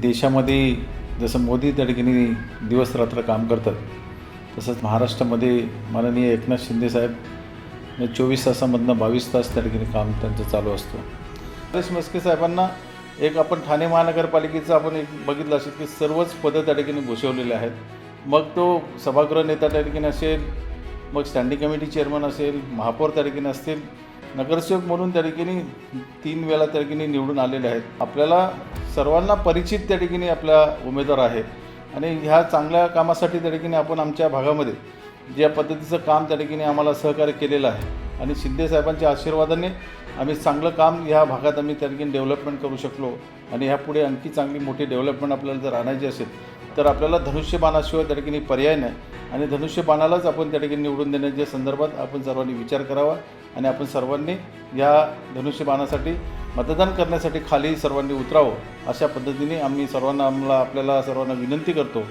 देशामध्ये जसं मोदी त्या ठिकाणी दिवस रात्र काम करतात तसंच महाराष्ट्रामध्ये माननीय एकनाथ शिंदेसाहेब चोवीस तासामधनं बावीस तास त्या ठिकाणी काम त्यांचं चालू असतं. हरेश मस्के साहेबांना एक आपण ठाणे महानगरपालिकेचं आपण एक बघितलं असेल की सर्वच पदं त्या ठिकाणी घोषवलेले आहेत. मग तो सभागृह नेता त्या ठिकाणी असेल मग स्टँडिंग कमिटी चेअरमन असेल महापौर त्या ठिकाणी असतील नगरसेवक म्हणून त्या ठिकाणी तीन वेळा त्या ठिकाणी निवडून आलेले आहेत. आपल्याला सर्वांना परिचित त्या ठिकाणी आपला उमेदवार आहे. आणि ह्या चांगल्या कामासाठी त्या ठिकाणी आपण आमच्या भागामध्ये ज्या पद्धतीचं काम त्या ठिकाणी आम्हाला सहकार्य केलेलं आहे. आणि शिंदे साहेबांच्या आशीर्वादाने आम्ही चांगलं काम ह्या भागात आम्ही त्या ठिकाणी डेव्हलपमेंट करू शकलो. आणि ह्यापुढे आणखी चांगली मोठी डेव्हलपमेंट आपल्याला जर आणायची असेल तर आपल्याला धनुष्यबाणाशिवाय त्या ठिकाणी पर्याय नाही. आणि धनुष्यबाणालाच आपण त्या ठिकाणी निवडून देण्याच्या संदर्भात आपण सर्वांनी विचार करावा आणि आपण सर्वांनी या धनुष्यबाणासाठी मतदान करण्यासाठी खाली सर्वांनी उतरावं अशा पद्धतीने आम्ही सर्वांना आम्हाला आपल्याला सर्वांना विनंती करतो.